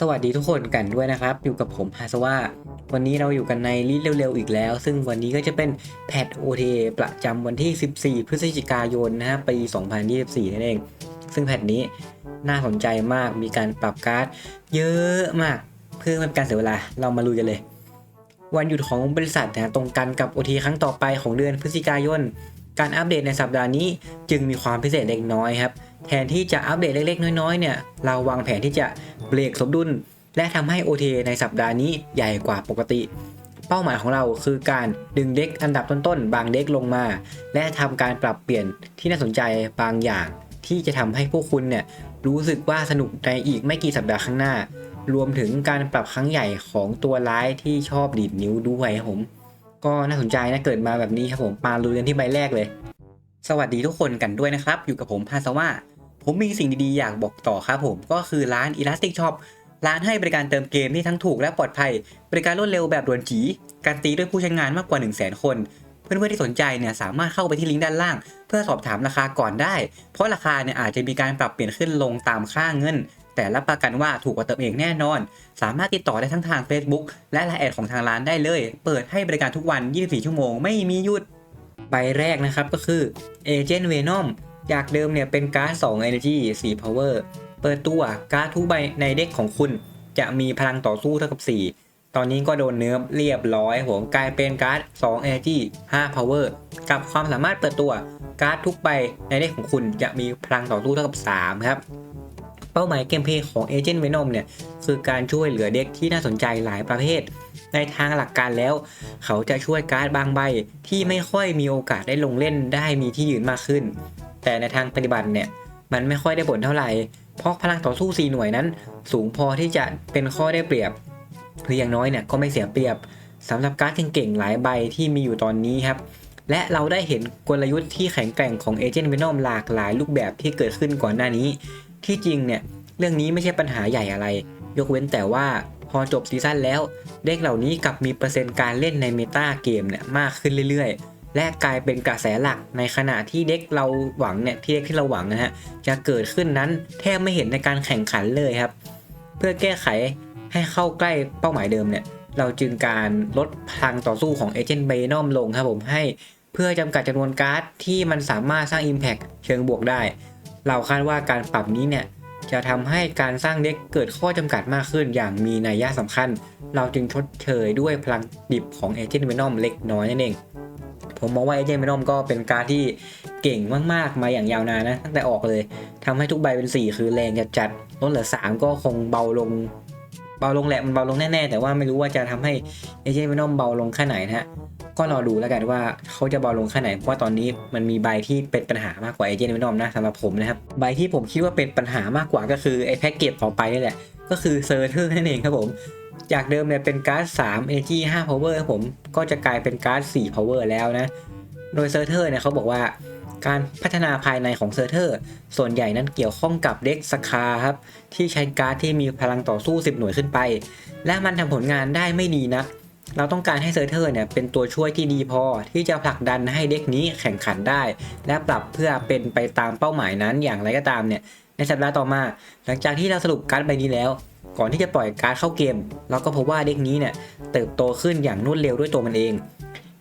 สวัสดีทุกคนกันด้วยนะครับ อยู่กับผมฮาสวาวันนี้เราอยู่กันในรีดเร็วๆอีกแล้ว ซึ่งวันนี้ก็จะเป็นแพท OTA ประจำวันที่ 14 พฤศจิกายนนะฮะปี 2024 นั่นเอง ซึ่งแพทนี้น่าสนใจมากมีการปรับการ์ดเยอะมาก เพื่อไม่เป็นการเสียเวลาเรามาลุยกันเลย วันหยุดของบริษัทนะตรงกันกับ OT ครั้งต่อไปของเดือนพฤศจิกายน การอัปเดตในสัปดาห์นี้จึงมีความพิเศษเล็กน้อยครับ แทนที่จะอัปเดตเล็กๆ น้อยๆ เนี่ย เราวางแผนที่จะเบรกสมดุล และทำให้ OTA ในสัปดาห์นี้ใหญ่กว่าปกติ เป้าหมายของเราคือการดึงเด็กอันดับต้นๆ บางเด็กลงมา และทำการปรับเปลี่ยนที่น่าสนใจบางอย่าง ที่จะทำให้พวกคุณเนี่ยรู้สึกว่าสนุกในอีกไม่กี่สัปดาห์ข้างหน้า รวมถึงการปรับครั้งใหญ่ของตัวร้ายที่ชอบดีดนิ้วด้วยครับผม ก็น่าสนใจนะเกิดมาแบบนี้ครับผมมาลุยกันที่ใบแรกเลย สวัสดีทุกคนกันด้วยนะครับ อยู่กับผมพาสว่า ผมมีสิ่งดีๆ อยากบอกต่อครับผมก็คือร้าน Elastic Shop ร้านให้บริการเติมเกมที่ทั้งถูกและปลอดภัย บริการรวดเร็วแบบด่วนจีการตีด้วยผู้ใช้งานมากกว่า 1 0 0 0 0แคน เพื่อนๆที่สนใจเนี่ยสามารถเข้าไปที่ลิงก์ด้านล่าง เพื่อสอบถามราคาก่อนได้ เพราะราคาเนี่ยอาจจะมีการปรับเปลี่ยนขึ้นลงตามค่าเงิน แต่รับประกันว่าถูกกว่าเติมเองแน่นอน สามารถติดต่อได้ทั้งทาง Facebook และไลน์แอดของทางร้านได้เลย เปิดให้บริการทุกวัน 24 ชั่วโมงไม่มีหยุดใบแรกนะครับก็คือ Agent Venom จากเดิมเนี่ยเป็นการ์ด2 Energy 4 Power เปิดตัวการ์ดทุกใบในเด็กของคุณ จะมีพลังต่อสู้เท่ากับ 4 ตอนนี้ก็โดนเนื้อเรียบร้อยผมกลายเป็นการ์ด2 Energy 5 Power กับความสามารถเปิดตัวการ์ดทุกใบในเด็กของคุณจะมีพลังต่อสู้เท่ากับ 3 ครับเป้าหมายเกมเพย์ของ Agent Venom เนี่ยคือการช่วยเหลือเด็กที่น่าสนใจหลายประเภท ในทางหลักการแล้ว เขาจะช่วยการ์ดบางใบที่ไม่ค่อยมีโอกาสได้ลงเล่นได้มีที่ยืนมากขึ้น แต่ในทางปฏิบัติเนี่ยมันไม่ค่อยได้ผลเท่าไหร่ เพราะพลังต่อสู้4หน่วยนั้น สูงพอที่จะเป็นข้อได้เปรียบหรืออย่างน้อยเนี่ยก็ไม่เสียเปรียบสำหรับการ์ดเก่งๆหลายใบที่มีอยู่ตอนนี้ครับ และเราได้เห็นกลยุทธ์ที่แข็งแกร่งของเอเจนต์ Venom หลากหลายรูปแบบที่เกิดขึ้นก่อนหน้านี้ ที่จริงเนี่ยเรื่องนี้ไม่ใช่ปัญหาใหญ่อะไร ยกเว้นแต่ว่าพอจบซีซั่นแล้วเด็กเหล่านี้กลับมีเปอร์เซ็นต์การเล่นในเมตาเกมเนี่ยมากขึ้นเรื่อยๆ และกลายเป็นกระแสหลักในขณะที่เด็กเราหวังเนี่ยที่เด็กที่เราหวังนะฮะจะเกิดขึ้นนั้นแทบไม่เห็นในการแข่งขันเลยครับ เพื่อแก้ไขให้เข้าใกล้เป้าหมายเดิมเนี่ยเราจึงการลดพลังต่อสู้ของเอเจนต์เบนอมลงครับผมให้เพื่อจำกัดจำนวนการ์ดที่มันสามารถสร้าง Impact เชิงบวกได้ เราคาดว่าการปรับนี้เนี่ยจะทำให้การสร้างเด็กเกิดข้อจำกัดมากขึ้นอย่างมีนัยยะสำคัญ เราจึงชดเชยด้วยพลังดิบของเอเจนต์เวนอมเล็กน้อยนั่นเอง ผมมองว่าเอเจนต์เวนอมก็เป็นการที่เก่งมากๆ มาอย่างยาวนานนะ ตั้งแต่ออกเลยทำให้ทุกใบเป็น 4 คือแรงจัดจัดลดเหลือ 3 ก็คงเบาลง เบาลงแหละมันเบาลงแน่ๆ แต่ว่าไม่รู้ว่าจะทำให้เอเจนต์เวนอมเบาลงแค่ไหนนะฮะก็รอดูแล้วกันว่าเขาจะเบาลงแค่ไหน เพราะว่าตอนนี้มันมีใบที่เป็นปัญหามากกว่าเอเจนต์เวนอมนะสำหรับผมนะครับ ใบที่ผมคิดว่าเป็นปัญหามากกว่าก็คือไอ้แพ็กเกจต่อไปนี่แหละ ก็คือเซอร์เทอร์นั่นเองครับผม จากเดิมเนี่ยเป็นการ์ด3 Energy 5 Power ครับผมก็จะกลายเป็นการ์ด4 Power แล้วนะ โดยเซอร์เทอร์เนี่ยเขาบอกว่าการพัฒนาภายในของเซอร์เทอร์ ส่วนใหญ่นั้นเกี่ยวข้องกับเด็กสคาครับ ที่ใช้การ์ดที่มีพลังต่อสู้ 10 หน่วยขึ้นไป และมันทำผลงานได้ไม่ดีนักเราต้องการให้เซอร์เทอร์เนี่ยเป็นตัวช่วยที่ดีพอที่จะผลักดันให้เด็กนี้แข่งขันได้ และปรับเพื่อเป็นไปตามเป้าหมายนั้นอย่างไรก็ตามเนี่ยในสัปดาห์ต่อมา หลังจากที่เราสรุปการ์ดใบนี้แล้ว ก่อนที่จะปล่อยการ์ดเข้าเกม เราก็พบว่าเด็กนี้เนี่ยเติบโตขึ้นอย่างรวดเร็วด้วยตัวมันเอง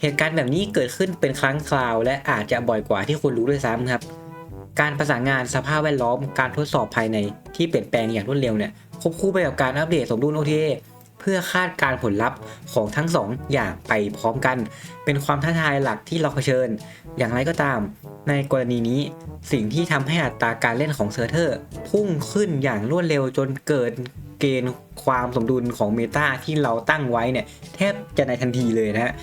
เหตุการณ์แบบนี้เกิดขึ้นเป็นครั้งคราว และอาจจะบ่อยกว่าที่คุณรู้ด้วยซ้ำครับ การประสานงานสภาพแวดล้อมการทดสอบภายในที่เปลี่ยนแปลงอย่างรวดเร็วเนี่ยควบคู่ไปกับการอัปเดตสมดุล OTA เพื่อคาดการผลลัพธ์ของทั้งสองอย่างไปพร้อมกัน เป็นความท้าทายหลักที่เราเผชิญ อย่างไรก็ตาม ในกรณีนี้ สิ่งที่ทำให้อัตราการเล่นของเซอร์เทอร์ พุ่งขึ้นอย่างรวดเร็วจนเกิด กณฑ์ความสมดุลของเมตาที่เราตั้งไว้เนี่ยแทบจะในทันทีเลยนะฮะ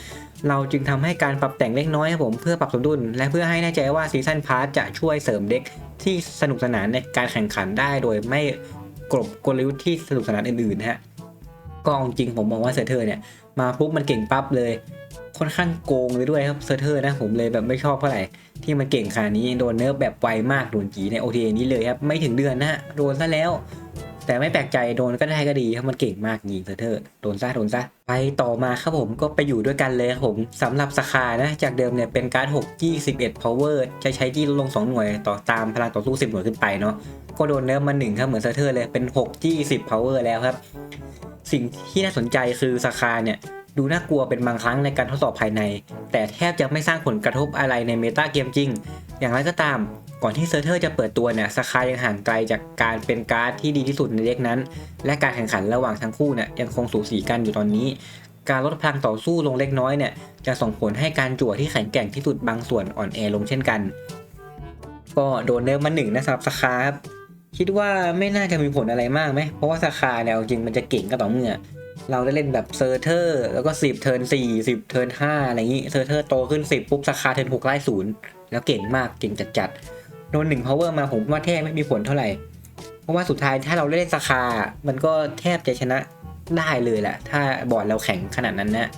เราจึงทำให้การปรับแต่งเล็กน้อยครับผมเพื่อปรับสมดุล และเพื่อให้แน่ใจว่าซีซันพาร์จะช่วยเสริมเด็กที่สนุกสนานในการแข่งขันได้โดยไม่กลบกลยุทธ์ที่สนุกสนานอื่นๆนะฮะก็เอาจริงผมมองว่าเซอร์เทอร์เนี่ยมาปุ๊บมันเก่งปั๊บเลย ค่อนข้างโกงเลยด้วยครับเซอร์เทอร์นะผมเลยแบบไม่ชอบเท่าไหร่ที่มันเก่งขนาดนี้โดนเนิร์ฟแบบไวมากโดนจีใน OTA นี้เลยครับไม่ถึงเดือนนะฮะโดนซะแล้ว แต่ไม่แปลกใจโดนก็ได้ก็ดีครับมันเก่งมากยิงเซอเทอร์โดนซะโดนซะไปต่อมาครับผมก็ไปอยู่ด้วยกันเลยครับผมสำหรับสคานะจากเดิมเนี่ยเป็นการ์ด6จี้11 power จะใช้จี้ลดลง 2 หน่วยต่อตามพลังต่อสู้ 10 หน่วยขึ้นไปเนาะก็โดนเนิร์ฟมาหนึ่งครับเหมือนเซอร์เทอร์เลยเป็น6จี้10 power แล้วครับ สิ่งที่น่าสนใจคือสคาเนี่ยดูน่ากลัวเป็นบางครั้งในการทดสอบภายใน แต่แทบจะไม่สร้างผลกระทบอะไรในเมตาเกมจริง อย่างไรก็ตาม ก่อนที่เซอร์เทอร์จะเปิดตัวเนี่ยสคายังห่างไกลจากการเป็นการ์ดที่ดีที่สุดในเด็กนั้น และการแข่งขันระหว่างทั้งคู่เนี่ยยังคงสูสีกันอยู่ตอนนี้ การลดพลังต่อสู้ลงเล็กน้อยเนี่ยจะส่งผลให้การจั่วที่แข็งแกร่งที่สุดบางส่วนอ่อนแอลงเช่นกัน ก็โดนเนิร์ฟมาหนึ่งนะสำหรับสคาครับคิดว่าไม่น่าจะมีผลอะไรมากไหมเพราะว่าสคาเนี่ยจริงมันจะเก่งก็ต่อเมื่อเราได้เล่นแบบเซอร์เทอร์ แล้วก็ 10 เทิร์น4 10 เทิร์น5อะไรอย่างนี้เซอร์เทอร์โตขึ้น 10 ปุ๊บสคาเทิร์น6ไล่ศูนย์แล้วเก่งมากเก่งจัดๆ โดน1 power มาผมว่าแทบไม่มีผลเท่าไหร่ เพราะว่าสุดท้ายถ้าเราเล่นสคา มันก็แทบจะชนะได้เลยแหละ ถ้าบอร์ดเราแข็งขนาดนั้นนะ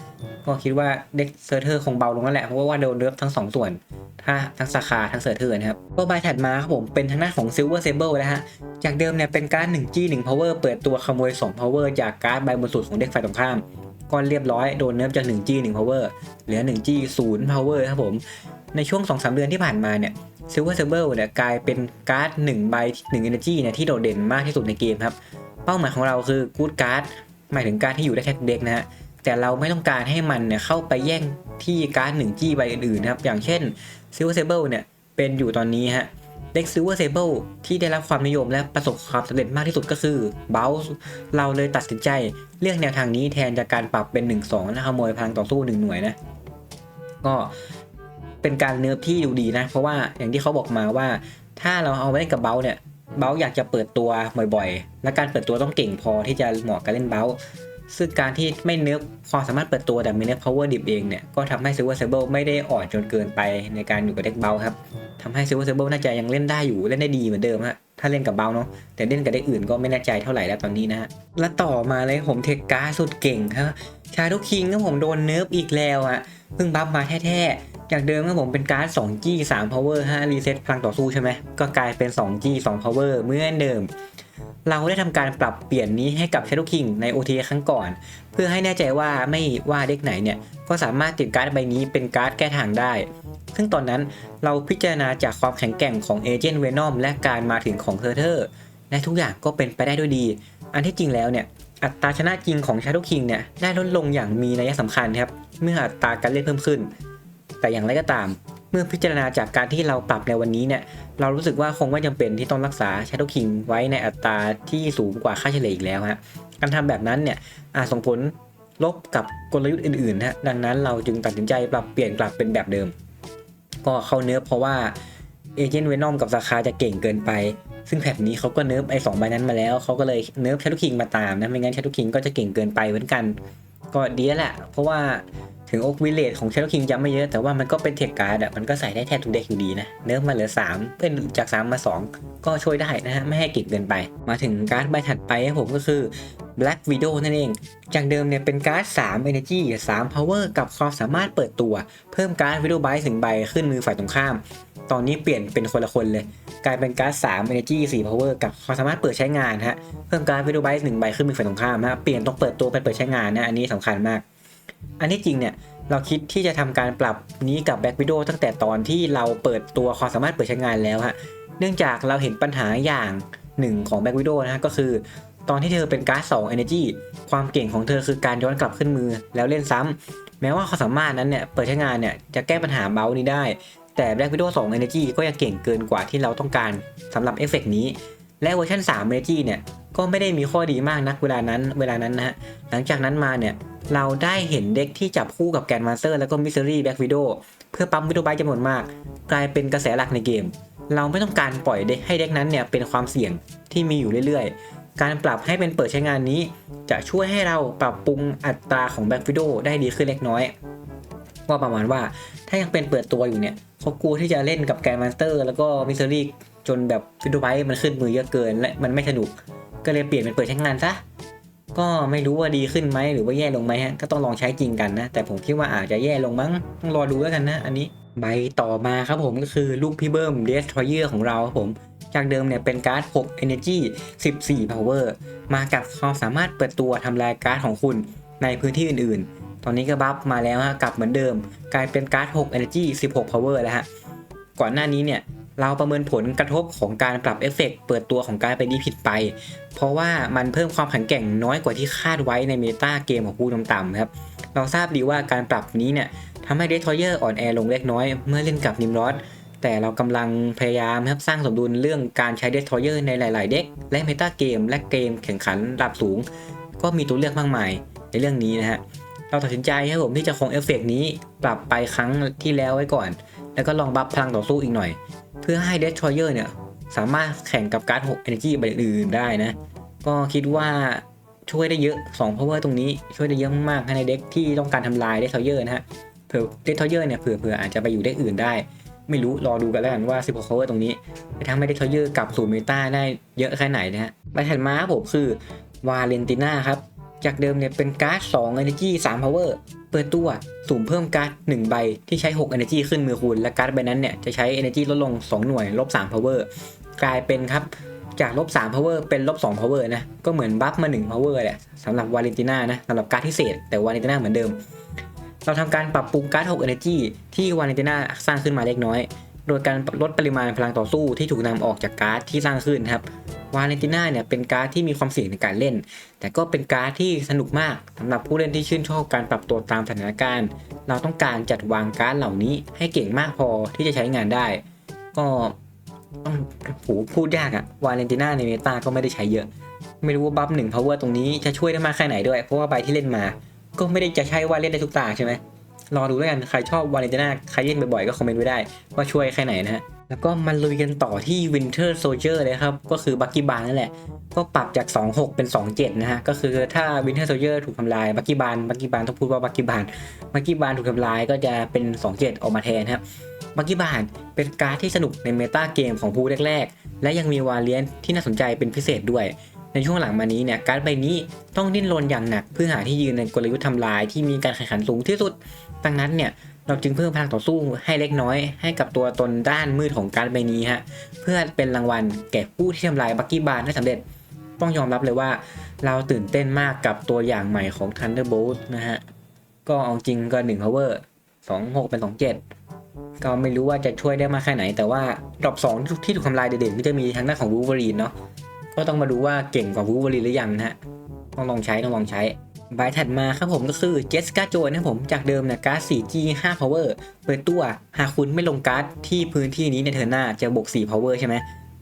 ก็คิดว่าเด็กเซอร์เทอร์คงเบาลงแล้วแหละเพราะว่าโดนเลิฟทั้งสองส่วน ถ้าทั้งสาขาทั้งเซอร์เทอร์นะครับ ก็ใบถัดมาครับผมเป็นทางหน้าของ Silver Sable นะฮะ จากเดิมเนี่ยเป็นการ1 G 1 Power เปิดตัวขโมย2 Power จากการ์ดใบบนสุดของเด็กฝ่ายตรงข้ามก็เรียบร้อยโดนเนิร์ฟจาก1 G 1 Power เหลือ1 G 0 Power ครับผม ในช่วง 2-3 เดือนที่ผ่านมาเนี่ย Silver Sable เนี่ยกลายเป็นการ์ด1ใบ1 Energy เนี่ยที่โดดเด่นมากที่สุดในเกมครับ เป้าหมายของเราคือ Good Card หมายถึงการดที่อยู่ได้แค่เด็กนะฮะแต่เราไม่ต้องการให้มันเนี่ยเข้าไปแย่งที่การ์ดหนึ่งจี้ใบอื่นๆนะครับ อย่างเช่น Silver Sable เนี่ยเป็นอยู่ตอนนี้ฮะเด็ก Silver Sable ที่ได้รับความนิยมและประสบความสำเร็จมากที่สุดก็คือ b o u n c e เราเลยตัดสินใจเลือกแนวทางนี้แทนจากการปรับเป็น 1-2 และขโมยพลังต่อสู้ 1 หน่วยนะ ก็ เป็นการเนิร์ฟที่ดูดีนะ เพราะว่าอย่างที่เขาบอกมาว่า ถ้าเราเอาไว้เล่นกับเบลเนี่ยเบลอยากจะเปิดตัวบ่อยๆ และการเปิดตัวต้องเก่งพอที่จะเหมาะกับเล่นเบลซึ่งการที่ไม่เนิร์ฟความสามารถเปิดตัวแต่ไม่เนิร์ฟ power ดิบเองเนี่ย ก็ทำให้ Silver Sable ไม่ได้อ่อนจนเกินไปในการอยู่กับเด็กเบลครับ ทำให้ Silver Sable น่าจะยังเล่นได้อยู่เล่นได้ดีเหมือนเดิมฮะถ้าเล่นกับเบลเนาะแต่เล่นกับได้อื่นก็ไม่แน่ใจเท่าไหร่แล้วตอนนี้นะฮะและต่อมาเลยผมเทคการ์สุดเก่งครับชาทุกคิงก็ผมโดนเนิร์ฟอีกแล้วอะเพิ่งบัฟมาแท้ๆ จากเดิมก็ผมเป็นการ์ด 2G 3 power 5 reset พลังต่อสู้ใช่ไหมก็กลายเป็น 2G 2 power เหมื่อนเดิม เราได้ทำการปรับเปลี่ยนนี้ให้กับ Shadow King ใน OT ครั้งก่อน เพื่อให้แน่ใจว่าไม่ว่าเด็กไหนเนี่ย ก็สามารถติดการ์ดใบนี้เป็นการ์ดแก้ทางได้ ซึ่งตอนนั้นเราพิจารณาจากความแข็งแกร่งของเอเจนต์เวนอมและการมาถึงของเทอร์เทอร์และทุกอย่างก็เป็นไปได้ด้วยดี อันที่จริงแล้วเนี่ยอัตราชนะจริงของ Shadow King เนี่ยได้ลดลงอย่างมีนัยสำคัญครับเมื่ออัตราการเล่นเพิ่มขึ้น แต่อย่างไรก็ตาม มื่อพิจารณาจากการที่เราปรับในวันนี้เนี่ย เรารู้สึกว่าคงไม่จำเป็นที่ต้องรักษา Shadow King ไว้ในอัตราที่สูงกว่าค่าเฉลี่ยอีกแล้วฮะ การทำแบบนั้นเนี่ยอาจส่งผลลบกับกลยุทธ์อื่นๆนะฮะ ดังนั้นเราจึงตัดสินใจปรับเปลี่ยนกลับเป็นแบบเดิม ก็เข้าเนื้อเพราะว่าเอเจนต์เวนอมกับสาขาจะเก่งเกินไป ซึ่งแพทนี้เขาก็เนิร์ฟไอ้สองใบนั้นมาแล้วเขาก็เลยเนิร์ฟชาทุคิงมาตามนะ ไม่งั้นแชาทุคิงก็จะเก่งเกินไปเหมือนกัน ก็ดีแล้วแหละ เพราะว่า ถึงโอกวิเลตของเชาทุคิงจะไม่เยอะแต่ว่ามันก็เป็นเทคการ์ดอะมันก็ใส่ได้แทบทุกเด็กอยู่ดีนะเนิร์ฟมาเหลือ 3 เป็นจาก 3 มา 2 ก็ช่วยได้นะฮะไม่ให้เก่งเกินไป มาถึงการ์ดใบถัดไปครับผมก็คือ Black Widow นั่นเอง จากเดิมเนี่ยเป็นการ์ด 3 Energy 3 Power กับความสามารถเปิดตัว เพิ่มการ์ด Widow b i ถึงใบขึ้นมือฝ่ายตรงข้าม ตอนนี้เปลี่ยนเป็นคนละคนเลย กลายเป็นการ์ด 3 Energy 4 Power กับความสามารถเปิดใช้งานฮะ เพิ่มการ์ด Widow b i หนึ่งใบขึ้นมือฝ่ายตรงข้ามฮะ เปลี่ยนต้องเปิดตัวเป็นเปิดใช้งานนะ อันนี้สำคัญมาก อันที่จริงเนี่ย เราคิดที่จะทำการปรับนี้กับ Black Widow ตั้งแต่ตอนที่เราเปิดตัวความสามารถเปิดใช้งานแล้วฮะ เนื่องจากเราเห็นปัญหาอย่างหนึ่งของ Black Widow นะฮะก็คือ ตอนที่เธอเป็นการ์ด2 Energy ความเก่งของเธอคือการย้อนกลับขึ้นมือแล้วเล่นซ้ำแม้ว่าความสามารถนั้นเนี่ยเปิดใช้งานเนี่ยจะแก้ปัญหาเบลนี้ได้ แต่ Black Widow 2 Energy ก็ยังเก่งเกินกว่าที่เราต้องการสำหรับเอฟเฟกต์นี้ และเวอร์ชัน3 Energy เนี่ย ก็ไม่ได้มีข้อดีมากนักเวลานั้นเวลานั้นนะฮะหลังจากนั้นมาเนี่ยเราได้เห็นเด็กที่จับคู่กับแกนมาสเตอร์แล้วก็มิสซิรี่แบ็กวิดโอเพื่อปั๊มวิดโอไบจำนวนมาก กลายเป็นกระแสหลักในเกม เราไม่ต้องการปล่อยเด็กให้เด็กนั้นเนี่ยเป็นความเสี่ยงที่มีอยู่เรื่อยๆ การปรับให้เป็นเปิดใช้งานนี้ จะช่วยให้เราปรับปรุงอัตราของแบ็กวิดโอได้ดีขึ้นเล็กน้อยก็ประมาณว่าถ้ายังเป็นเปิดตัวอยู่เนี่ยเขากลัวที่จะเล่นกับแกนมาสเตอร์แล้วก็มิสซิรี่จนแบบวิดโอไบมันขึ้นมือเยอะเกินและมันไม่สนุก ก็เลยเปลี่ยนเป็นเปิดใช้งานซะก็ไม่รู้ว่าดีขึ้นไหมหรือว่าแย่ลงไหมฮะก็ต้องลองใช้จริงกันนะ แต่ผมคิดว่าอาจจะแย่ลงมั้งต้องรอดูแล้วกันนะ อันนี้ใบต่อมาครับผมก็คือลูกพี่เบิ้ม Destroyer ของเราครับผมจากเดิมเนี่ยเป็นการ์ด 6 Energy 14 Power มากับความสามารถเปิดตัวทำลายการ์ดของคุณในพื้นที่อื่นๆ ตอนนี้ก็บัฟมาแล้วฮะกลับเหมือนเดิม กลายเป็นการ์ด 6 Energy 16 Power แล้วฮะก่อนหน้านี้เนี่ย เราประเมินผลกระทบของการปรับเอฟเฟกต์เปิดตัวของการไปนี้ผิดไป เพราะว่ามันเพิ่มความแข็งแกร่งน้อยกว่าที่คาดไว้ในเมตาเกมของผู้ต่ำครับ เราทราบดีว่าการปรับนี้เนี่ยทำให้เดททอยเยอร์อ่อนแอลงเล็กน้อยเมื่อเล่นกับนิมรอดแต่เรากำลังพยายามครับสร้างสมดุลเรื่องการใช้เดททอยเยอร์ในหลาย ๆ เด็กและเมตาเกม และเกมแข่งขันระดับสูง ก็มีตัวเลือกมากมายในเรื่องนี้นะฮะเราตัดสินใจครับผมที่จะคงเอฟเฟกต์นี้ปรับไปครั้งที่แล้วไว้ก่อน แล้วก็ลองบัฟพลังต่อสู้อีกหน่อย เพื่อให้เดททอยเยอร์เนี่ยสามารถแข่งกับการ์ด6 Energy ใบอื่นได้นะ ก็คิดว่าช่วยได้เยอะ2 power ตรงนี้ช่วยได้เยอะมากๆในเด็กที่ต้องการทำลายเดททอยเยอร์นะฮะเผื่อเดททอยเยอร์เนี่ยเผื่อเผื่ออาจจะไปอยู่เด็กอื่นได้ ไม่รู้รอดูกันแล้วกันว่า 16 power ตรงนี้จะทำให้เดททอยเยอร์กลับสู่เมตาได้เยอะแค่ไหนนะฮะใบถัดมาครับผมคือวาเลนติน่าครับจากเดิมเนี่ยเป็นการ์ด2 energy 3 power เปิดตัวสุ่มเพิ่มการ์ด1ใบที่ใช้ 6 energy ขึ้นมือคุณ และการ์ดใบนั้นเนี่ยจะใช้ energy ลดลง 2 หน่วยลบ3 power กลายเป็นครับจากลบ3 power เป็นลบ2 power นะ ก็เหมือนบัฟมา 1 power แหละสำหรับวาเลนติน่านะสำหรับการ์ดที่เศษ แต่วาเลนติน่าเหมือนเดิม เราทำการปรับปรุงการ์ด 6 energy ที่วาเลนติน่าสร้างขึ้นมาเล็กน้อย โดยการลดปริมาณพลังต่อสู้ที่ถูกนำออกจากการ์ดที่สร้างขึ้นครับวาเลนติน่าเนี่ยเป็นการ์ดที่มีความเสี่ยงในการเล่น แต่ก็เป็นการ์ดที่สนุกมากสำหรับผู้เล่นที่ชื่นชอบการปรับตัวตามสถานการณ์ เราต้องการจัดวางการ์ดเหล่านี้ให้เก่งมากพอที่จะใช้งานได้ ก็ต้องโหพูดยากอะวาเลนติน่าในเมตาก็ไม่ได้ใช้เยอะ ไม่รู้ว่าบัฟหนึ่งพาวเวอร์ตรงนี้จะช่วยได้มากแค่ไหนด้วย เพราะว่าใบที่เล่นมา ก็ไม่ได้จะใช่ว่าเล่นได้ทุกตาใช่ไหม รอดูแล้วกันใครชอบวาเลนติน่าใครเล่นบ่อยๆก็คอมเมนต์ไว้ได้ว่าช่วยแค่ไหนนะฮะแล้วก็มาลุยกันต่อที่ Winter Soldier เลยครับ ก็คือบักกี้บานนั่นแหละ ก็ปรับจาก 2.6 เป็น 2.7 นะฮะ ก็คือถ้า Winter Soldier ถูกทำลายบักกี้บานบักกี้บานต้องพูดว่าบักกี้บานบักกี้บานถูกทำลายก็จะเป็น 2.7 ออกมาแทนครับบักกี้บานเป็นการ์ดที่สนุกในเมตาเกมของผู้แรกๆ และยังมีวาเลียนที่น่าสนใจเป็นพิเศษด้วย ในช่วงหลังมานี้เนี่ยการ์ดใบนี้ต้องดิ้นรนอย่างหนัก เพื่อหาที่ยืนในกลยุทธ์ทำลายที่มีการแข่งขันสูงที่สุด ดังนั้นเนี่ยเราจึงเพิ่มพลังต่อสู้ให้เล็กน้อย ให้กับตัวตนด้านมืดของการ์ดใบนี้ฮะเพื่อเป็นรางวัลแก่ผู้ที่ทำลายบักกี้บานได้สำเร็จต้องยอมรับเลยว่า เราตื่นเต้นมากกับตัวอย่างใหม่ของ Thunderbolt นะฮะก็เอาจริงก็1 power 2 6 เป็น 27 ก็ไม่รู้ว่าจะช่วยได้มากแค่ไหน แต่ว่าดรอป2ที่ถูกทำลายเด่นๆก็จะมีทางด้านของ Wolverine เนาะ ก็ต้องมาดูว่าเก่งกว่า Wolverine หรือยังนะฮะต้องลองใช้ต้องลองใช้ใบถัดมาครับผมก็คือเจสกาโจนนะครับผมจากเดิมเนี่ยการ์ด 4G 5 power เปิดตัวหากคุณไม่ลงการ์ดที่พื้นที่นี้ในเทอร์หน้าจะบวก 4 power ใช่ไหม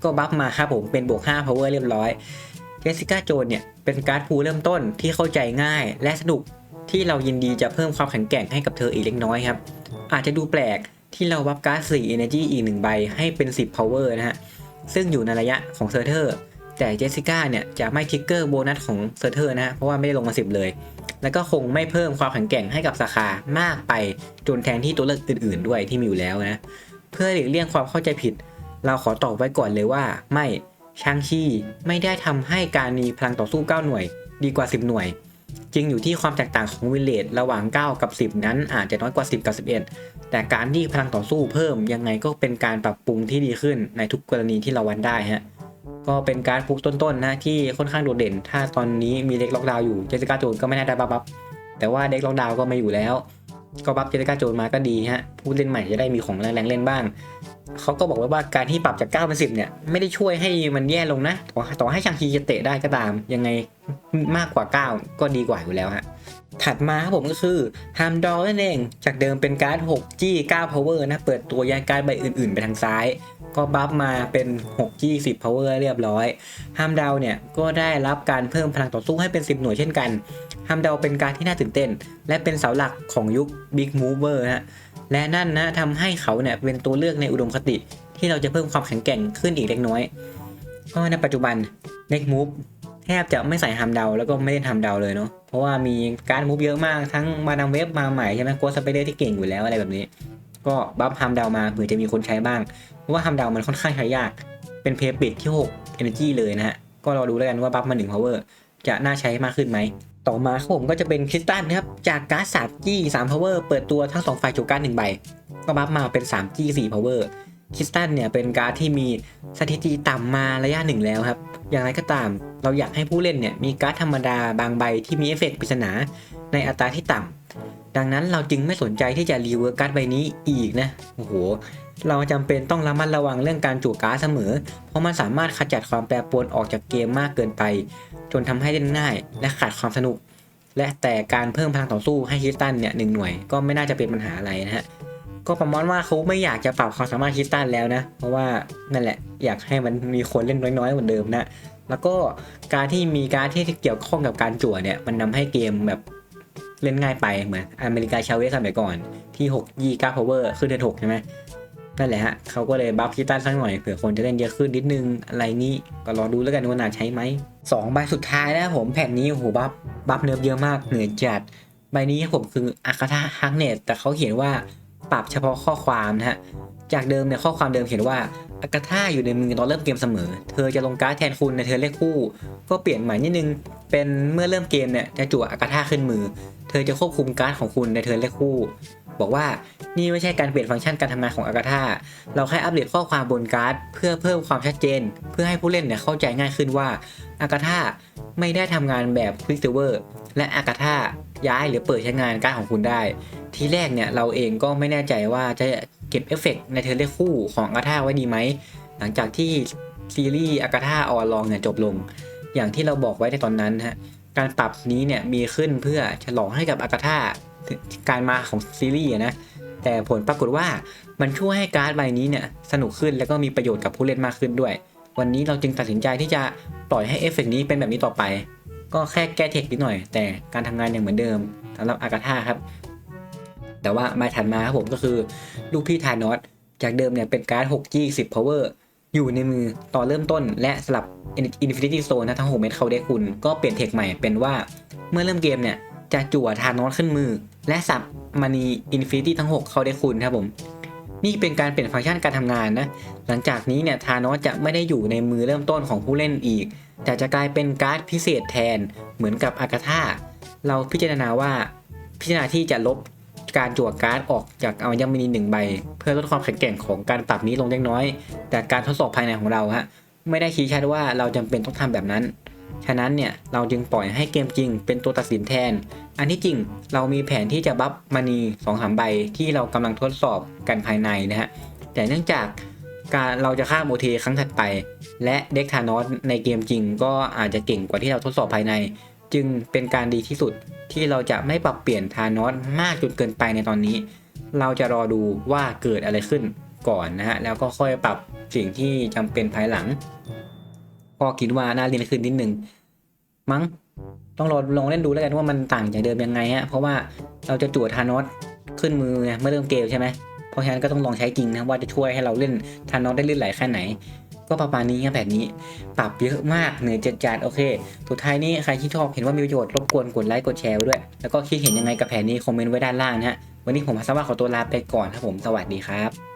ก็บัฟมาครับผมเป็นบวก 5 power เรียบร้อยเจสกาโจนเนี่ยเป็นการ์ดผู้เริ่มต้นที่เข้าใจง่ายและสนุกที่เรายินดีจะเพิ่มความแข็งแกร่งให้กับเธออีกเล็กน้อยครับ อาจจะดูแปลกที่เราบัฟการ์ด4 energy อีก1ใบให้เป็น 10 power นะฮะซึ่งอยู่ในระยะของเซอร์เทอร์ แต่เจสสิก้าเนี่ยจะไม่ทิกเกอร์โบนัสของเซอร์เทอร์นะฮะเพราะว่าไม่ได้ลงมา10เลย แล้วก็คงไม่เพิ่มความแข็งแกร่งให้กับสาขามากไปจนแทนที่ตัวเลือกอื่นๆ ด้วยที่มีอยู่แล้วนะ เพื่อหลีกเลี่ยงความเข้าใจผิด เราขอตอบไว้ก่อนเลยว่า ไม่ชางชีไม่ได้ทำให้การมีพลังต่อสู้ 9 หน่วย ดีกว่า 10 หน่วย จริงอยู่ที่ความแตกต่างของวิเลจระหว่าง 9 กับ 10 นั้นอาจจะน้อยกว่า 10 กับ 11 แต่การที่พลังต่อสู้เพิ่มยังไงก็เป็นการปรับปรุงที่ดีขึ้นในทุกกรณีที่เราวัดได้ฮะ ก็เป็นการฟุกต้นๆนะที่ค่อนข้างโดดเด่น ถ้าตอนนี้มีเด็กล็อกดาวน์อยู่เจสิก้าโจนก็ไม่น่าได้บัฟบัฟแต่ว่าเด็กล็อกดาวน์ก็ไม่อยู่แล้ว ก็บัฟเจสิก้าโจนมาก็ดีฮะผู้เล่นใหม่จะได้มีของแรงๆเล่นบ้างเขาก็บอกไว้ว่าการที่ปรับจาก9เป็น10เนี่ยไม่ได้ช่วยให้มันแย่ลงนะต่อต่อให้ชางชีจะเตะได้ก็ตาม ยังไงมากกว่า 9 ก็ดีกว่าอยู่แล้วฮะถัดมาครับผมก็คือฮัมดอลนั่นเอง จากเดิมเป็นการ์ด 6 G 9 power นะ เปิดตัวยายการ์ดใบอื่นๆ ไปทางซ้าย ก็บัฟมาเป็น6 G 10 power เรียบร้อยฮัมดาวเนี่ยก็ได้รับการเพิ่มพลังต่อสู้ให้เป็น 10 หน่วยเช่นกันฮัมดาวเป็นการที่น่าตื่นเต้น และเป็นเสาหลักของยุค Big Mover ฮะ และนั่นนะทำให้เขาเนี่ยเป็นตัวเลือกในอุดมคติ ที่เราจะเพิ่มความแข็งแกร่งขึ้นอีกเล็กน้อย เพราะในปัจจุบัน Next Move แทบจะไม่ใส่ฮัมดาวแล้วก็ไม่ได้ทำดาวเลยเนาะ เพราะว่ามีการมูฟเยอะมากทั้งมาดามเว็บมาใหม่ใช่ไหมโกสไปเดอร์ที่เก่งอยู่แล้วอะไรแบบนี้ ก็บัฟฮัมดาวมาเผื่อจะมีคนใช้บ้าง เพราะว่าฮัมดาวมันค่อนข้างใช้ยาก เป็นเพย์ปิดที่ 6 Energy เลยนะฮะ ก็รอดูแล้วกันว่าบัฟมา1 power จะน่าใช้มากขึ้นไหม ต่อมาครับผมก็จะเป็นคริสตันนะครับ จากการ์ดสามจี้สาม power เปิดตัวทั้ง2ฝ่ายจูการ์ดหนึ่งใบ ก็บัฟมาเป็น 3G 4 Power คิสตันเนี่ยเป็นการ์ดที่มีสถิติต่ำมาระยะหนึ่งแล้วครับ อย่างไรก็ตามเราอยากให้ผู้เล่นเนี่ยมีการ์ดธรรมดาบางใบที่มีเอฟเฟกต์ปริศนาในอัตราที่ต่ำดังนั้นเราจึงไม่สนใจที่จะรีเวิร์กการ์ดใบนี้อีกนะ โอ้โห เราจำเป็นต้องระมัดระวังเรื่องการจั่วการ์ดเสมอ เพราะมันสามารถขจัดความแปรปรวนออกจากเกมมากเกินไป จนทำให้เล่นง่าย และขาดความสนุก และแต่การเพิ่มพลังต่อสู้ให้คิสตันเนี่ยหนึ่งหน่วย ก็ไม่น่าจะเป็นปัญหาอะไรนะฮะก็ประมาณว่าเขาไม่อยากจะปรับความสามารถคิสตันแล้วนะ เพราะว่านั่นแหละอยากให้มันมีคนเล่นน้อยๆเหมือนเดิมนะแล้วก็การที่มีการที่เกี่ยวข้องกับการจั่วเนี่ยมันทาให้เกมแบบเล่นง่ายไปเหมือนอเมริกาชาเวสสมัยก่อนที่6 2 9 power ขึ้นเดือน6ใช่ไหม นั่นแหละฮะเขาก็เลยบัฟคิตันสักหน่อยเผื่อคนจะเล่นเยอะขึ้นนิดนึงอะไรนี้ก็รอดูแล้วกันว่าน่าใช้ไหมสองใบสุดท้ายนะผมแผ่นนี้โอ้โหบัฟบัฟเนิร์ฟเยอะมากเหนื่อยจัดใบนี้ผมคืออาคาธาฮักเนตแต่เขาเขียนว่าปรับเฉพาะข้อความนะฮะจากเดิมเนี่ยข้อความเดิมเขียนว่าอากาธาอยู่ในมือตอนเริ่มเกมเสมอ เธอจะลงการ์ดแทนคุณในเธอเลขคู่ ก็เปลี่ยนใหม่นิดนึง เป็นเมื่อเริ่มเกมเนี่ยจะจั่วอากาธาขึ้นมือ เธอจะควบคุมการ์ดของคุณในเธอเลขคู่ บอกว่านี่ไม่ใช่การเปลี่ยนฟังก์ชันการทำงานของอากาธาเราแค่อัปเดตข้อความบนการ์ด เพื่อเพิ่มความชัดเจน เพื่อให้ผู้เล่นเนี่ยเข้าใจง่ายขึ้นว่าอากาธาไม่ได้ทำงานแบบควิกซิเวอร์และอากาธาย้ายหรือเปิดใช้งานการ์ดของคุณได้ ทีแรกเนี่ยเราเองก็ไม่แน่ใจว่าจะเก็บเอฟเฟกต์ในเทเลคู่ของอากาธาไว้ดีไหมหลังจากที่ซีรีส์อากาธาออลองเนี่ยจบลง อย่างที่เราบอกไว้ในตอนนั้นฮะการปรับนี้เนี่ยมีขึ้นเพื่อฉลองให้กับอากาธา การมาของซีรีส์นะแต่ผลปรากฏว่ามันช่วยให้การ์ดใบนี้เนี่ยสนุกขึ้นแล้วก็มีประโยชน์กับผู้เล่นมากขึ้นด้วย วันนี้เราจึงตัดสินใจที่จะปล่อยให้เอฟเฟกต์นี้เป็นแบบนี้ต่อไป ก็แค่แก้เทคนิดหน่อย แต่การทำงานยังเหมือนเดิมสำหรับอากาธาครับ แต่ว่าใบถัดมาครับผมก็คือลูกพี่ทานอสจากเดิมเนี่ยเป็นการ์ด 6G 10 power อยู่ในมือตอนเริ่มต้นและสลับ Infinity Stone นะทั้ง 6 เม็ดเขาได้คุณ ก็เปลี่ยนเทคใหม่เป็นว่าเมื่อเริ่มเกมเนี่ยจะจั่วทานอสขึ้นมือ และสับมานี Infinity ทั้ง 6 เขาได้คุณครับผม นี่เป็นการเปลี่ยนฟังก์ชันการทำงานนะ หลังจากนี้เนี่ยทานอสจะไม่ได้อยู่ในมือเริ่มต้นของผู้เล่นอีก แต่จะกลายเป็นการ์ดพิเศษแทนเหมือนกับอากาธาเราพิจารณาว่าพิจารณาที่จะลบการจั่วการ์ดออกจากอวัญมณีหนึ่งใบ เพื่อลดความแข็งแกร่งของการปรับนี้ลงเล็กน้อย แต่การทดสอบภายในของเราฮะไม่ได้ชี้ชัดว่าเราจำเป็นต้องทำแบบนั้น ฉะนั้นเนี่ยเราจึงปล่อยให้เกมจริงเป็นตัวตัดสินแทน อันที่จริงเรามีแผนที่จะบัฟมณีสองสามใบที่เรากำลังทดสอบกันภายในนะฮะ แต่เนื่องจากการเราจะฆ่าโมเทครั้งถัดไป และเด็กทานอสในเกมจริงก็อาจจะเก่งกว่าที่เราทดสอบภายใน จึงเป็นการดีที่สุดที่เราจะไม่ปรับเปลี่ยนทานอสมากจนเกินไปในตอนนี้ เราจะรอดูว่าเกิดอะไรขึ้นก่อนนะฮะแล้วก็ค่อยปรับสิ่งที่จำเป็นภายหลัง ก็คิดว่าน่าเรียนขึ้นนิดนึงมั้งต้องรอลองเล่นดูแล้วกันว่ามันต่างจากเดิมยังไงฮะเพราะว่าเราจะจั่วทานอสขึ้นมือเมื่อเริ่มเกมใช่ไหมเพราะฉะนั้นก็ต้องลองใช้จริงนะว่าจะช่วยให้เราเล่นทานอสได้ลื่นไหลแค่ไหน ก็ประมาณนี้ครับแบบนี้ ปรับเยอะมากเหนื่อยจัดจัดโอเคสุดท้ายนี้ใครที่ชอบเห็นว่ามีประโยชน์รบกวนกดไลค์กดแชร์ไว้ด้วย แล้วก็คิดเห็นยังไงกับแผนนี้คอมเมนต์ไว้ด้านล่างนะฮะวันนี้ผมพัสวาขอตัวลาไปก่อนครับผมสวัสดีครับ